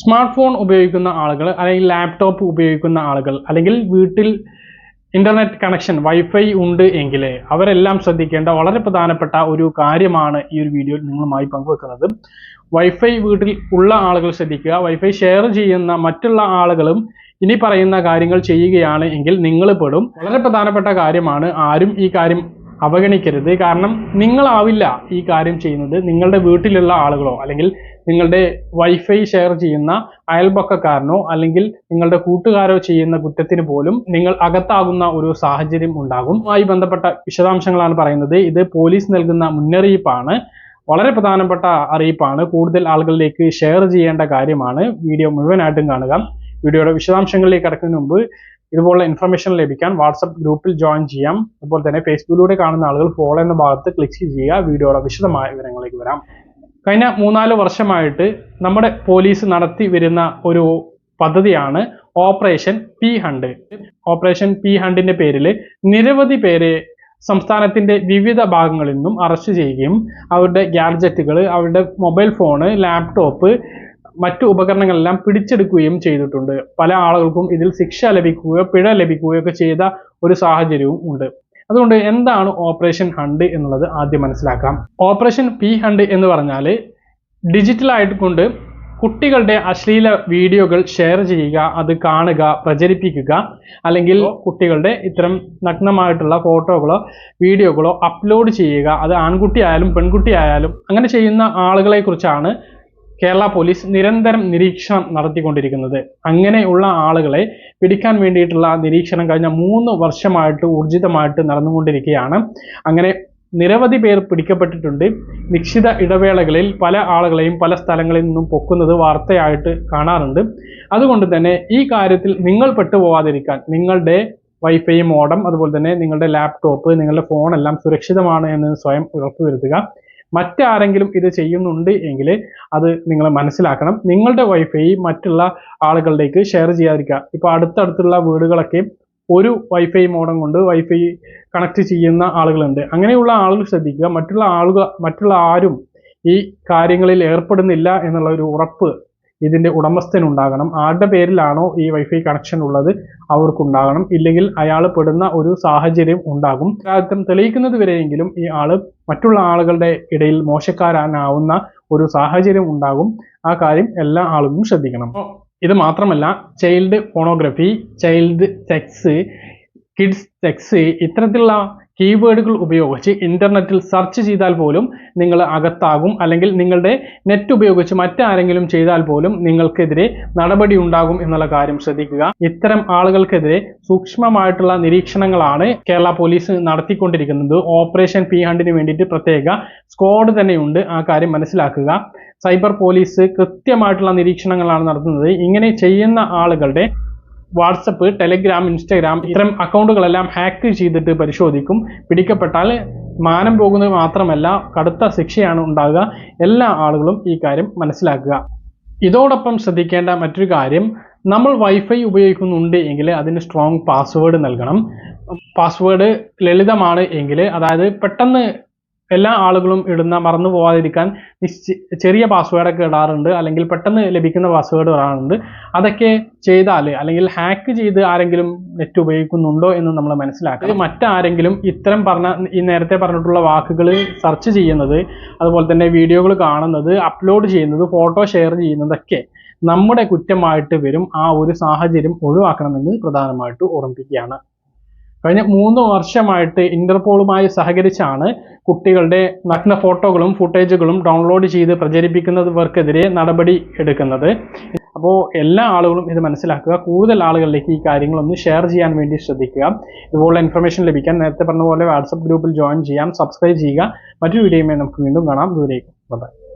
Smart phone ഉപയോഗിക്കുന്ന ആളുകൾ അല്ലെങ്കിൽ ലാപ്ടോപ്പ് ഉപയോഗിക്കുന്ന ആളുകൾ അല്ലെങ്കിൽ വീട്ടിൽ ഇന്റർനെറ്റ് കണക്ഷൻ വൈഫൈ ഉണ്ട് എങ്കിൽ അവരെല്ലാം ശ്രദ്ധിക്കേണ്ട വളരെ പ്രധാനപ്പെട്ട ഒരു കാര്യമാണ് ഈ ഒരു വീഡിയോയിൽ നിങ്ങളുമായി പങ്കുവെക്കുന്നത്. വൈഫൈ വീട്ടിൽ ഉള്ള ആളുകൾ ശ്രദ്ധിക്കുക. വൈഫൈ ഷെയർ ചെയ്യുന്ന മറ്റുള്ള ആളുകളും ഇനി പറയുന്ന കാര്യങ്ങൾ ചെയ്യുകയാണ് എങ്കിൽ നിങ്ങൾ പെടും. വളരെ പ്രധാനപ്പെട്ട കാര്യമാണ് ആരും ഈ കാര്യം അവഗണിക്കരുത്. കാരണം നിങ്ങളാവില്ല ഈ കാര്യം ചെയ്യുന്നത്. നിങ്ങളുടെ വീട്ടിലുള്ള ആളുകളോ അല്ലെങ്കിൽ നിങ്ങളുടെ വൈഫൈ ഷെയർ ചെയ്യുന്ന അയൽപക്കക്കാരനോ അല്ലെങ്കിൽ നിങ്ങളുടെ കൂട്ടുകാരോ ചെയ്യുന്ന കുറ്റത്തിന് പോലും നിങ്ങൾ അകത്താകുന്ന ഒരു സാഹചര്യം ഉണ്ടാകും. ആയി ബന്ധപ്പെട്ട വിശദാംശങ്ങളാണ് പറയുന്നത്. ഇത് പോലീസ് നൽകുന്ന മുന്നറിയിപ്പാണ്. വളരെ പ്രധാനപ്പെട്ട അറിയിപ്പാണ്. കൂടുതൽ ആളുകളിലേക്ക് ഷെയർ ചെയ്യേണ്ട കാര്യമാണ്. വീഡിയോ മുഴുവനായിട്ടും കാണുക. വീഡിയോയുടെ വിശദാംശങ്ങളിലേക്ക് കടക്കുന്നതിന് മുമ്പ് ഇതുപോലുള്ള ഇൻഫർമേഷൻ ലഭിക്കാൻ വാട്സപ്പ് ഗ്രൂപ്പിൽ ജോയിൻ ചെയ്യാം. അതുപോലെ തന്നെ ഫേസ്ബുക്കിലൂടെ കാണുന്ന ആളുകൾ ഫോളോ എന്ന ഭാഗത്ത് ക്ലിക്ക് ചെയ്യുക. വീഡിയോയുടെ വിശദമായ വിവരങ്ങളിലേക്ക് വരാം. കഴിഞ്ഞ മൂന്നാൽ വർഷമായിട്ട് നമ്മുടെ പോലീസ് നടത്തി വരുന്ന ഒരു പദ്ധതിയാണ് operation P hunt operation P ഹണ്ടിന്റെ പേരിൽ നിരവധി പേരെ സംസ്ഥാനത്തിന്റെ വിവിധ ഭാഗങ്ങളിൽ നിന്നും അറസ്റ്റ് ചെയ്യുകയും അവരുടെ ഗാഡ്ജറ്റുകൾ അവരുടെ മൊബൈൽ ഫോണ് ലാപ്ടോപ്പ് മറ്റു ഉപകരണങ്ങളെല്ലാം പിടിച്ചെടുക്കുകയും ചെയ്തിട്ടുണ്ട്. പല ആളുകൾക്കും ഇതിൽ ശിക്ഷ ലഭിക്കുകയോ പിഴ ലഭിക്കുകയോ ഒക്കെ ചെയ്ത ഒരു സാഹചര്യവും ഉണ്ട്. അതുകൊണ്ട് എന്താണ് ഓപ്പറേഷൻ ഹണ്ട് എന്നുള്ളത് ആദ്യം മനസ്സിലാക്കാം. ഓപ്പറേഷൻ പി ഹണ്ട് എന്ന് പറഞ്ഞാൽ ഡിജിറ്റൽ ആയിട്ട് കുട്ടികളുടെ അശ്ലീല വീഡിയോകൾ ഷെയർ ചെയ്യുക അത് കാണുക പ്രചരിപ്പിക്കുക അല്ലെങ്കിൽ കുട്ടികളുടെ ഇത്തരം നഗ്നമായിട്ടുള്ള ഫോട്ടോകളോ വീഡിയോകളോ അപ്ലോഡ് ചെയ്യുക അത് ആൺകുട്ടി ആയാലും പെൺകുട്ടി ആയാലും അങ്ങനെ ചെയ്യുന്ന ആളുകളെ കുറിച്ചാണ് കേരള പോലീസ് നിരന്തരം നിരീക്ഷണം നടത്തിക്കൊണ്ടിരിക്കുന്നത്. അങ്ങനെയുള്ള ആളുകളെ പിടിക്കാൻ വേണ്ടിയിട്ടുള്ള നിരീക്ഷണം കഴിഞ്ഞ മൂന്ന് വർഷമായിട്ട് ഊർജിതമായിട്ട് നടന്നുകൊണ്ടിരിക്കുകയാണ്. അങ്ങനെ നിരവധി പേർ പിടിക്കപ്പെട്ടിട്ടുണ്ട്. നിശ്ചിത ഇടവേളകളിൽ പല ആളുകളെയും പല സ്ഥലങ്ങളിൽ നിന്നും പൊക്കുന്നത് വാർത്തയായിട്ട് കാണാറുണ്ട്. അതുകൊണ്ട് തന്നെ ഈ കാര്യത്തിൽ നിങ്ങൾ പെട്ടുപോവാതിരിക്കാൻ നിങ്ങളുടെ വൈഫൈ മോഡം അതുപോലെ തന്നെ നിങ്ങളുടെ ലാപ്ടോപ്പ് നിങ്ങളുടെ ഫോൺ എല്ലാം സുരക്ഷിതമാണ് എന്ന് സ്വയം ഉറപ്പുവരുത്തുക. മറ്റാരെങ്കിലും ഇത് ചെയ്യുന്നുണ്ട് എങ്കിൽ അത് നിങ്ങൾ മനസ്സിലാക്കണം. നിങ്ങളുടെ വൈഫൈ മറ്റുള്ള ആളുകളിലേക്ക് ഷെയർ ചെയ്യാതിരിക്കുക. ഇപ്പോൾ അടുത്തടുത്തുള്ള വീടുകളൊക്കെ ഒരു വൈഫൈ മോഡം കൊണ്ട് വൈഫൈ കണക്ട് ചെയ്യുന്ന ആളുകളുണ്ട്. അങ്ങനെയുള്ള ആളുകൾ ശ്രദ്ധിക്കുക. മറ്റുള്ള ആളുകൾ മറ്റുള്ള ആരും ഈ കാര്യങ്ങളിൽ ഏർപ്പെടുന്നില്ല എന്നുള്ള ഒരു ഉറപ്പ് ഇതിന്റെ ഉടമസ്ഥനുണ്ടാകണം. ആരുടെ പേരിലാണോ ഈ വൈഫൈ കണക്ഷൻ ഉള്ളത്? അവർക്കുണ്ടാകണം. ഇല്ലെങ്കിൽ അയാൾ പെടുന്ന ഒരു സാഹചര്യം ഉണ്ടാകും. ഉത്തരവാദിത്തം തെളിയിക്കുന്നത് വരെയെങ്കിലും ഈ ആൾ മറ്റുള്ള ആളുകളുടെ ഇടയിൽ മോശക്കാരാനാവുന്ന ഒരു സാഹചര്യം ഉണ്ടാകും. ആ കാര്യം എല്ലാ ആളുകളും ശ്രദ്ധിക്കണം. ഇത് മാത്രമല്ല child pornography child sex kids sex ഇത്തരത്തിലുള്ള കീവേഡുകൾ ഉപയോഗിച്ച് ഇന്റർനെറ്റിൽ സെർച്ച് ചെയ്താൽ പോലും നിങ്ങൾ അകത്താകും. അല്ലെങ്കിൽ നിങ്ങളുടെ നെറ്റ് ഉപയോഗിച്ച് മറ്റാരെങ്കിലും ചെയ്താൽ പോലും നിങ്ങൾക്കെതിരെ നടപടി ഉണ്ടാകും എന്നുള്ള കാര്യം ശ്രദ്ധിക്കുക. ഇത്തരം ആളുകൾക്കെതിരെ സൂക്ഷ്മമായിട്ടുള്ള നിരീക്ഷണങ്ങളാണ് കേരള പോലീസ് നടത്തിക്കൊണ്ടിരിക്കുന്നത്. ഓപ്പറേഷൻ പി ഹണ്ടിന് വേണ്ടിയിട്ട് പ്രത്യേക സ്ക്വാഡ് തന്നെയുണ്ട്. ആ കാര്യം മനസ്സിലാക്കുക. സൈബർ പോലീസ് കൃത്യമായിട്ടുള്ള നിരീക്ഷണങ്ങളാണ് നടത്തുന്നത്. ഇങ്ങനെ ചെയ്യുന്ന ആളുകളുടെ വാട്സപ്പ് ടെലഗ്രാം ഇൻസ്റ്റഗ്രാം ഇത്തരം അക്കൗണ്ടുകളെല്ലാം ഹാക്ക് ചെയ്തിട്ട് പരിശോധിക്കും. പിടിക്കപ്പെട്ടാൽ മാനം പോകുന്നത് മാത്രമല്ല കടുത്ത ശിക്ഷയാണ് ഉണ്ടാകുക. എല്ലാ ആളുകളും ഈ കാര്യം മനസ്സിലാക്കുക. ഇതോടൊപ്പം ശ്രദ്ധിക്കേണ്ട മറ്റൊരു കാര്യം നമ്മൾ വൈഫൈ ഉപയോഗിക്കുന്നുണ്ട് എങ്കിൽ അതിന് സ്ട്രോങ് പാസ്വേഡ് നൽകണം. പാസ്വേഡ് ലളിതമാണ് എങ്കിൽ അതായത് പെട്ടെന്ന് എല്ലാ ആളുകളും ഇടുന്ന മറന്നു പോവാതിരിക്കാൻ ചെറിയ പാസ്വേഡൊക്കെ ഇടാറുണ്ട് അല്ലെങ്കിൽ പെട്ടെന്ന് ലഭിക്കുന്ന പാസ്വേഡ് ഇടാറുണ്ട്. അതൊക്കെ ചെയ്താൽ അല്ലെങ്കിൽ ഹാക്ക് ചെയ്ത് ആരെങ്കിലും നെറ്റ് ഉപയോഗിക്കുന്നുണ്ടോ എന്ന് നമ്മൾ മനസ്സിലാക്കുക മറ്റാരെങ്കിലും ഇത്തരം പറഞ്ഞ ഈ നേരത്തെ പറഞ്ഞിട്ടുള്ള വാക്കുകൾ സെർച്ച് ചെയ്യുന്നത് അതുപോലെ തന്നെ വീഡിയോകൾ കാണുന്നത് അപ്ലോഡ് ചെയ്യുന്നത് ഫോട്ടോ ഷെയർ ചെയ്യുന്നതൊക്കെ നമ്മുടെ കുറ്റമായിട്ട് വരും ആ ഒരു സാഹചര്യം ഒഴിവാക്കണമെന്ന് പ്രധാനമായിട്ട് ഓർമ്മിപ്പിക്കുകയാണ്. കഴിഞ്ഞ മൂന്ന് വർഷമായിട്ട് ഇന്റർപോളുമായി സഹകരിച്ചാണ് കുട്ടികളുടെ നഗ്ന ഫോട്ടോകളും ഫുട്ടേജുകളും ഡൗൺലോഡ് ചെയ്ത് പ്രചരിപ്പിക്കുന്നവർക്കെതിരെ നടപടി എടുക്കുന്നത്. അപ്പോൾ എല്ലാ ആളുകളും ഇത് മനസ്സിലാക്കുക. കൂടുതൽ ആളുകളിലേക്ക് ഈ കാര്യങ്ങളൊന്ന് ഷെയർ ചെയ്യാൻ വേണ്ടി ശ്രദ്ധിക്കുക. ഇതുപോലുള്ള ഇൻഫർമേഷൻ ലഭിക്കാൻ നേരത്തെ പറഞ്ഞ പോലെ വാട്സപ്പ് ഗ്രൂപ്പിൽ ജോയിൻ ചെയ്യാം. സബ്സ്ക്രൈബ് ചെയ്യുക. മറ്റൊരു വീഡിയോയുമായി നമുക്ക് വീണ്ടും കാണാം. ദൂരേക്ക് ബൈ